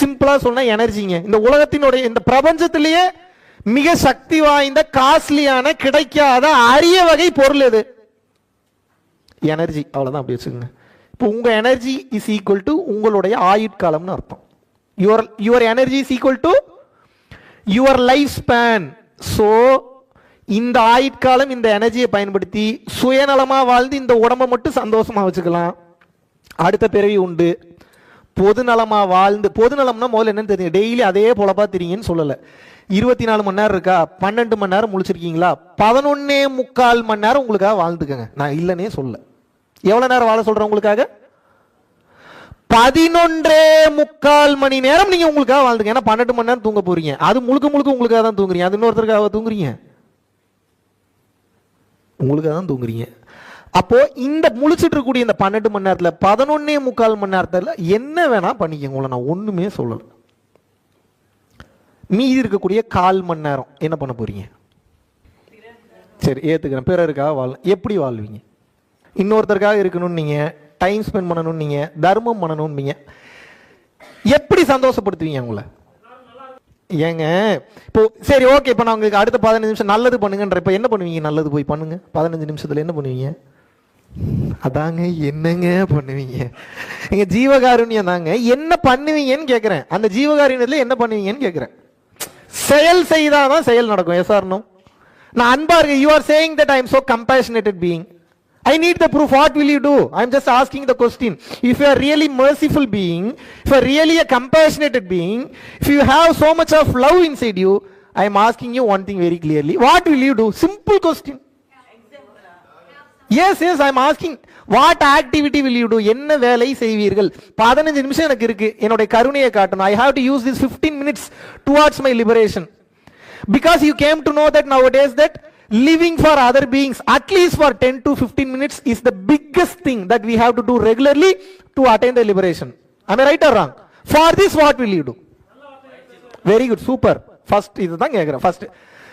சிம்பிளாக சொன்னால் எனர்ஜிங்க. இந்த உலகத்தினுடைய இந்த பிரபஞ்சத்திலேயே மிக சக்தி வாய்ந்த காஸ்ட்லியான கிடைக்காத அரிய வகை பொருள் எது? எனர்ஜி. அவ்வளோதான் அப்படி வச்சுக்கோங்க. இப்போ உங்கள் எனர்ஜி இஸ் ஈக்குவல் டு உங்களுடைய ஆயுட்காலம்னு அர்த்தம். Your your energy is equal to your life span so இந்த ஆயுட்காலம் இந்த எனர்ஜியை பயன்படுத்தி சுயநலமாக வாழ்ந்து இந்த உடம்பை மட்டும் சந்தோஷமாக வச்சுக்கலாம். அடுத்த பிறவி உண்டு. பொதுநலமாக வாழ்ந்து பொதுநலம்னா முதல்ல என்னன்னு தெரியுங்க. டெய்லி அதே பொழப்பா தெரியுங்கன்னு சொல்லலை. இருபத்தி நாலு மணி நேரம் இருக்கா? பன்னெண்டு மணி நேரம் முழிச்சிருக்கீங்களா? பதினொன்னே முக்கால் மணி நேரம் உங்களுக்காக வாழ்ந்துக்கங்க. நான் இல்லைன்னே சொல்ல எவ்வளோ நேரம் வாழ சொல்கிறேன் உங்களுக்காக? பதினொன்றே முக்கால் மணி நேரம் நீங்க உங்களுக்காக வாழ்ந்துங்க ஏன்னா பன்னெண்டு மணி நேரம் தூங்க போறீங்க. அது முழுக்க முழுக்க உங்களுக்காக தான் தூங்குறீங்க. அது இன்னொருத்தருக்காக தூங்குறீங்க? உங்களுக்காக தான் தூங்குறீங்க. அப்போ இந்த முழிச்சிட்டு இருக்கக்கூடிய இந்த பன்னெண்டு மணி நேரத்தில் பதினொன்னே முக்கால் மணி நேரத்தில் என்ன வேணா பண்ணிக்கங்க. உங்களை நான் ஒண்ணுமே சொல்லல. மீதி இருக்கக்கூடிய கால் மணி நேரம் என்ன பண்ண போறீங்க? சரி ஏத்துக்கிறேன். பிறருக்காக வாழ எப்படி வாழ்வீங்க? இன்னொருத்தருக்காக இருக்கணும்னு நீங்க டைம் ஸ்பெண்ட் பண்ணணும் நீங்க தர்மம் பண்ணணும் நீங்க எப்படி சந்தோஷப்படுத்துவீங்க உங்களை? ஏங்க இப்போ சரி ஓகே இப்போ நான் உங்களுக்கு அடுத்த பதினஞ்சு நிமிஷம் நல்லது பண்ணுங்கன்ற இப்போ என்ன பண்ணுவீங்க? நல்லது போய் பண்ணுங்க. பதினஞ்சு நிமிஷத்தில் என்ன பண்ணுவீங்க? அதாங்க என்னங்க பண்ணுவீங்க? எங்க ஜீவகாருண்யம் தாங்க என்ன பண்ணுவீங்கன்னு கேட்குறேன் அந்த ஜீவகாருண்யத்தில் என்ன பண்ணுவீங்கன்னு கேட்குறேன் செயல் செய்தாதான் செயல் நடக்கும். எஸ் ஆர்னும் நான் அன்பா இருக்கு you are saying that I am so compassionated being I need the proof what will you do I am just asking the question if you are really merciful being if are really a compassionated being if you have so much of love inside you I am asking you one thing very clearly what will you do simple question yes yes I am asking what activity will you do என்ன வேலை செய்வீர்கள்? பதினஞ்சு நிமிஷம் எனக்கு இருக்கு. என்னுடைய கருணையை காட்டணும். I have to use this fifteen minutes towards my liberation because you came to know that nowadays that living for other beings at least for ten to fifteen minutes is the biggest thing that we have to do regularly to attain the liberation I right or wrong for this what will you do very good super first இதுதான் கேட்குறேன் first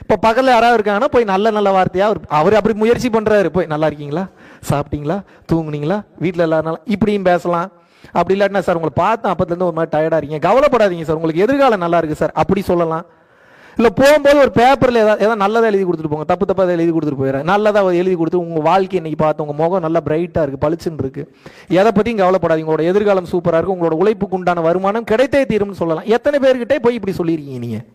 இப்போ பகலில் யாராவது இருக்காங்கன்னா போய் நல்ல நல்ல வார்த்தையாக அவர் அவர் அப்படி முயற்சி பண்ணுறாரு போய் நல்லா இருக்கீங்களா? சாப்பிட்டீங்களா? தூங்குனீங்களா? வீட்டில் எல்லாரும் இப்படியும் பேசலாம். அப்படி இல்லாட்டினா சார் உங்களை பார்த்தேன் அப்பத்துலேருந்து ஒரு மாதிரி டயர்டாக இருக்கீங்க. கவலைப்படாதீங்க சார். உங்களுக்கு எதிர்காலம் நல்லா இருக்குது சார். அப்படி சொல்லலாம். இல்லை போகும்போது ஒரு பேப்பரில் ஏதாவது ஏதாவது நல்லதாக எழுதி கொடுத்துட்டு போங்க. தப்பு தப்பாக எழுதி கொடுத்துட்டு போயிடுறேன். நல்லதாக எழுதி கொடுத்து உங்கள் வாழ்க்கை இன்னைக்கு பார்த்து உங்கள் முகம் நல்லா பிரைட்டாக இருக்குது பளிச்சுன்னு இருக்குது எதை பற்றியும் கவலைப்படாதீங்க. உங்களோட எதிர்காலம் சூப்பராக இருக்கும் உங்களோட உழைப்புக்கு உண்டான வருமானம் கிடைத்தே தீரும்னு சொல்லலாம். எத்தனை பேர்கிட்டே போய் இப்படி சொல்லியிருக்கீங்க நீங்கள்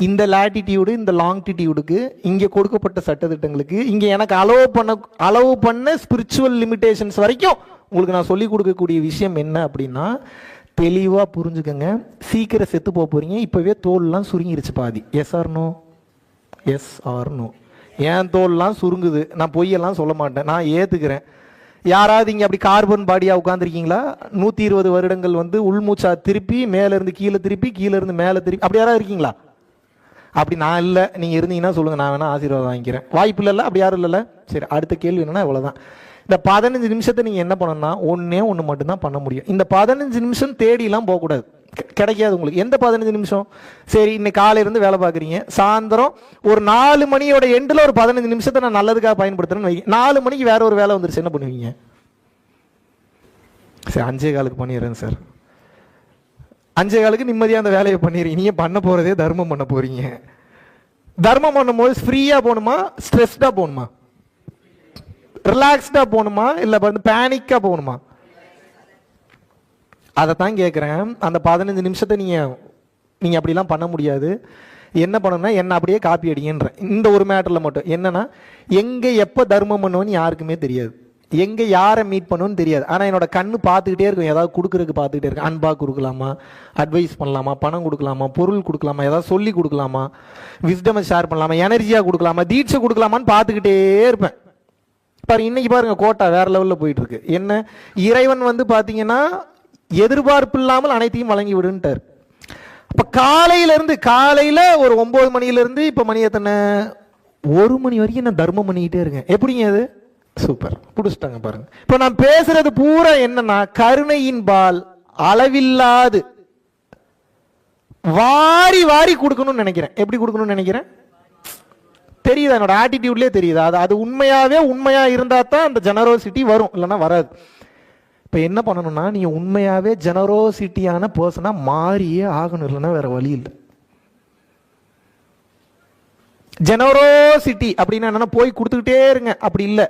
இந்த லாட்டிடியூடு இந்த லாங்டிடியூடுக்கு இங்கே கொடுக்கப்பட்ட சட்டத்திட்டங்களுக்கு இங்கே எனக்கு அலோவ் பண்ண அலோவ் பண்ண ஸ்பிரிச்சுவல் லிமிடேஷன்ஸ் வரைக்கும் உங்களுக்கு நான் சொல்லிக் கொடுக்கக்கூடிய விஷயம் என்ன அப்படின்னா தெளிவாக புரிஞ்சுக்கங்க. சீக்கிரம் செத்து போக போகிறீங்க இப்போவே தோல்லாம் சுருங்கிருச்சு பாதி. Yes or no yes or no என் தோல்லாம் சுருங்குது? நான் பொய்யெல்லாம் சொல்ல மாட்டேன். நான் ஏற்றுக்கிறேன் யாராவது இங்கே அப்படி கார்பன் பாடியாக உட்காந்துருக்கீங்களா நூற்றி இருபது வருடங்கள் வந்து உள்மூச்சா திருப்பி மேலேருந்து கீழே திருப்பி கீழேருந்து மேலே திருப்பி அப்படி யாராவது இருக்கீங்களா? அப்படி நான் இல்லை நீங்கள் இருந்தீங்கன்னா சொல்லுங்க நான் வேணால் ஆசீர்வாதம் வாங்கிக்கிறேன். வாய்ப்பு இல்லைல்ல? அப்படி யாரும் இல்லைல்ல? சரி அடுத்த கேள்வி என்னன்னா இவ்வளோதான் இந்த பதினஞ்சு நிமிஷத்தை நீங்கள் என்ன பண்ணணும்னா ஒன்றே ஒன்று மட்டும்தான் பண்ண முடியும். இந்த பதினஞ்சு நிமிஷம் தேடிலாம் போகக்கூடாது. கிடைக்காது உங்களுக்கு. எந்த பதினஞ்சு நிமிஷம்? சரி இன்னைக்கு காலையில இருந்து வேலை பார்க்குறீங்க. சாயந்தரம் ஒரு நாலு மணியோட எண்டில் ஒரு பதினஞ்சு நிமிஷத்தை நான் நல்லதுக்காக பயன்படுத்துறேன்னு வைங்க. நாலு மணிக்கு வேற ஒரு வேலை வந்துருச்சு என்ன பண்ணுவீங்க? சரி அஞ்சே காலுக்கு பண்ணிடுறேன் சார். அஞ்சே காலுக்கு நிம்மதியாக அந்த வேலையை பண்ணிடுறீங்க நீங்கள் பண்ண போகிறதே தர்மம் பண்ண போகிறீங்க தர்மம் பண்ணும்போது ஃப்ரீயாக போகணுமா? ஸ்ட்ரெஸ்டாக போகணுமா? ரிலாக்ஸ்டாக போகணுமா? இல்லை வந்து பேனிக்காக போகணுமா? அதை தான் கேட்குறேன் அந்த பதினஞ்சு நிமிஷத்தை நீங்கள் நீங்கள் அப்படிலாம் பண்ண முடியாது. என்ன பண்ணணும்னா என்ன அப்படியே காப்பி அடிங்கன்ற இந்த ஒரு மேட்டரில் மட்டும். என்னன்னா எங்கே எப்போ தர்மம் பண்ணுவோன்னு யாருக்குமே தெரியாது. எங்க யாரை மீட் பண்ணணும்னு தெரியாது. ஆனால் என்னோட கண்ணு பார்த்துக்கிட்டே இருக்கும். ஏதாவது கொடுக்குறதுக்கு பார்த்துக்கிட்டே இருக்கு அன்பாக கொடுக்கலாமா? அட்வைஸ் பண்ணலாமா? பணம் கொடுக்கலாமா? பொருள் கொடுக்கலாமா? ஏதாவது சொல்லி கொடுக்கலாமா? விஸ்டமை ஷேர் பண்ணலாமா? எனர்ஜியாக கொடுக்கலாமா? தீட்சை கொடுக்கலாமான்னு பார்த்துக்கிட்டே இருப்பேன். பாரு இன்னைக்கு பாருங்க கோட்டா வேற லெவலில் போயிட்டு இருக்கு. என்ன? இறைவன் வந்து பார்த்தீங்கன்னா எதிர்பார்ப்பு இல்லாமல் அனைத்தையும் வழங்கி விடுன்ட்டார். இப்போ காலையிலேருந்து காலையில் ஒரு ஒம்பது மணியிலேருந்து இப்போ மணி எத்தனை? ஒரு மணி வரைக்கும் நான் தர்மம் பண்ணிக்கிட்டே இருக்கேன். எப்படிங்க அது? சூப்பர். பிடிச்சிட்டாங்க பாருங்க. இப்போ நான் பேசுறது பூரா என்னன்னா கருணையின் பால் அளவில்லாது. வாரி வாரி கொடுக்கணும்னு நினைக்கிறேன். எப்படி கொடுக்கணும்னு நினைக்கிறேன்? தெரியுதா? என்னோட ஆட்டிடியூட்லேயே தெரியுதா? அது அது உண்மையாவே உண்மையா இருந்தா தான் அந்த ஜெனரோசிட்டி வரும் இல்லைன்னா வராது. இப்போ என்ன பண்ணணும்னா நீங்கள் உண்மையாகவே ஜெனரோசிட்டியான பர்சனாக மாறியே ஆகணும் இல்லைன்னா வேற வழி இல்லை. ஜெனரோசிட்டி அப்படின்னா என்னன்னா போய் கொடுத்துக்கிட்டே இருங்க. அப்படி இல்லை.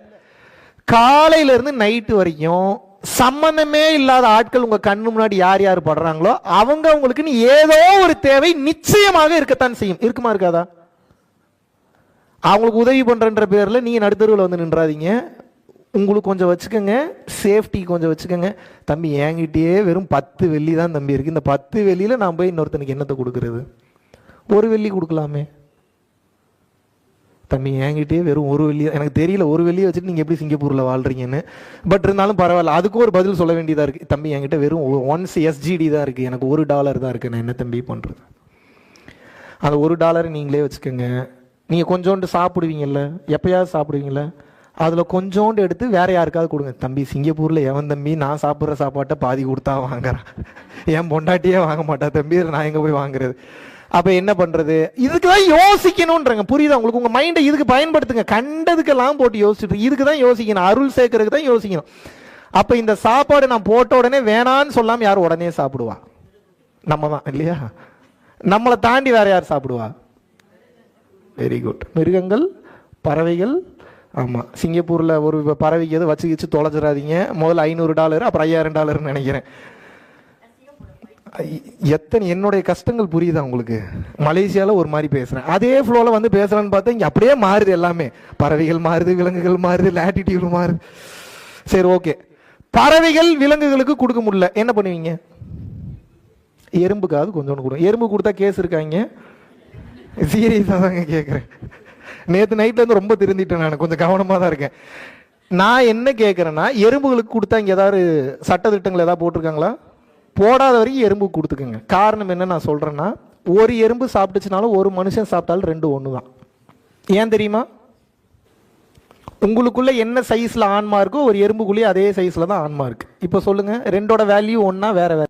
காலையில இருந்து நைட்டு வரைக்கும் சம்பந்தமே இல்லாத ஆட்கள் உங்க கண்ணு முன்னாடி யார் யார் படுறாங்களோ அவங்க அவங்களுக்குன்னு ஏதோ ஒரு தேவை நிச்சயமாக இருக்கத்தான் செய்யும். இருக்குமா இருக்காதா? அவங்களுக்கு உதவி பண்றன்ற பேர்ல நீங்க நடுத்தருவில் வந்து நின்றாதீங்க. உங்களுக்கு கொஞ்சம் வச்சுக்கோங்க. சேஃப்டி கொஞ்சம் வச்சுக்கோங்க. தம்பி என்கிட்டயே வெறும் பத்து வெள்ளி தான் தம்பி இருக்கு. இந்த பத்து வெள்ளியில நான் போய் இன்னொருத்தனுக்கு என்னத்தை கொடுக்கறது? ஒரு வெள்ளி கொடுக்கலாமே. தம்பி என்கிட்டயே வெறும் ஒரு வெள்ளி எனக்கு தெரியல ஒரு வெள்ளியை வச்சுட்டு நீங்கள் எப்படி சிங்கப்பூரில் வாழ்றீங்கன்னு. பட் இருந்தாலும் பரவாயில்ல அதுக்கும் ஒரு பதில் சொல்ல வேண்டியதாக இருக்குது தம்பி என்கிட்ட வெறும் ஒன்ஸ் எஸ்ஜிடி தான் இருக்குது எனக்கு ஒரு டாலர் தான் இருக்குது நான் என்ன தம்பி பண்ணுறது அந்த ஒரு டாலரை நீங்களே வச்சுக்கோங்க. நீங்கள் கொஞ்சோண்டு சாப்பிடுவீங்கல்ல? எப்போயாவது சாப்பிடுவீங்கள அதில் கொஞ்சோண்டு எடுத்து வேற யாருக்காவது கொடுங்க. தம்பி சிங்கப்பூரில் எவன் தம்பி நான் சாப்பிட்ற சாப்பாட்டை பாதி கொடுத்தா வாங்குறான். என் பொண்டாட்டியே வாங்க மாட்டா. தம்பி நான் எங்கே போய் வாங்குறது? அப்போ என்ன பண்ணுறது இதுக்கு தான் யோசிக்கணுன்றங்க புரியுதா உங்களுக்கு? உங்கள் மைண்டை இதுக்கு பயன்படுத்துங்க. கண்டதுக்கெல்லாம் போட்டு யோசிச்சுட்டு இதுக்கு தான் யோசிக்கணும். அருள் சேர்க்கறதுக்கு தான் யோசிக்கணும். அப்போ இந்த சாப்பாடு நான் போட்ட உடனே வேணான்னு சொல்லாமல் யார் உடனே சாப்பிடுவா? நம்ம தான் இல்லையா? நம்மளை தாண்டி வேற யார் சாப்பிடுவா? வெரி குட் மிருகங்கள் பறவைகள் ஆமாம் சிங்கப்பூரில் ஒரு பறவைக்கு எது வச்சு வச்சு தொலைச்சிடாதீங்க. முதல்ல ஐநூறு டாலர் அப்புறம் ஐயாயிரம் டாலர்னு நினைக்கிறேன். எத்தனை என்னுடைய கஷ்டங்கள் புரியுதா உங்களுக்கு? மலேசியாவில் ஒரு மாதிரி பேசுகிறேன் அதே ஃப்ளோவில் வந்து பேசுகிறேன்னு பார்த்தா இங்கே அப்படியே மாறுது எல்லாமே. பறவைகள் மாறுது விலங்குகள் மாறுது லேட்டிடியூடு மாறுது. சரி ஓகே பறவைகள் விலங்குகளுக்கு கொடுக்க முடியல. என்ன பண்ணுவீங்க? எறும்புக்காவது கொஞ்சோண்டு கொடுங்க. எறும்பு கொடுத்தா கேஸ் இருக்காங்க சீரியஸாக தாங்க கேட்குறேன் நேற்று நைட்லேருந்து ரொம்ப திருந்திட்டேன் நான். கொஞ்சம் கவனமாக தான் இருக்கேன். நான் என்ன கேட்குறேன்னா எறும்புகளுக்கு கொடுத்தா இங்கே ஏதாவது சட்டத்திட்டங்கள் ஏதாவது போட்டிருக்காங்களா? போடாத வரைக்கும் எறும்பு கொடுத்துக்குங்க. காரணம் என்ன நான் சொல்கிறேன்னா ஒரு எறும்பு சாப்பிட்டுச்சுனாலும் ஒரு மனுஷன் சாப்பிட்டாலும் ரெண்டு ஒன்று தான் ஏன் தெரியுமா? உங்களுக்குள்ளே என்ன சைஸில் ஆன்மா இருக்கோ ஒரு எறும்புக்குள்ளேயே அதே சைஸில் தான் ஆன்மா இருக்குது இப்போ சொல்லுங்கள் ரெண்டோட வேல்யூ ஒன்றா வேறு வேறு.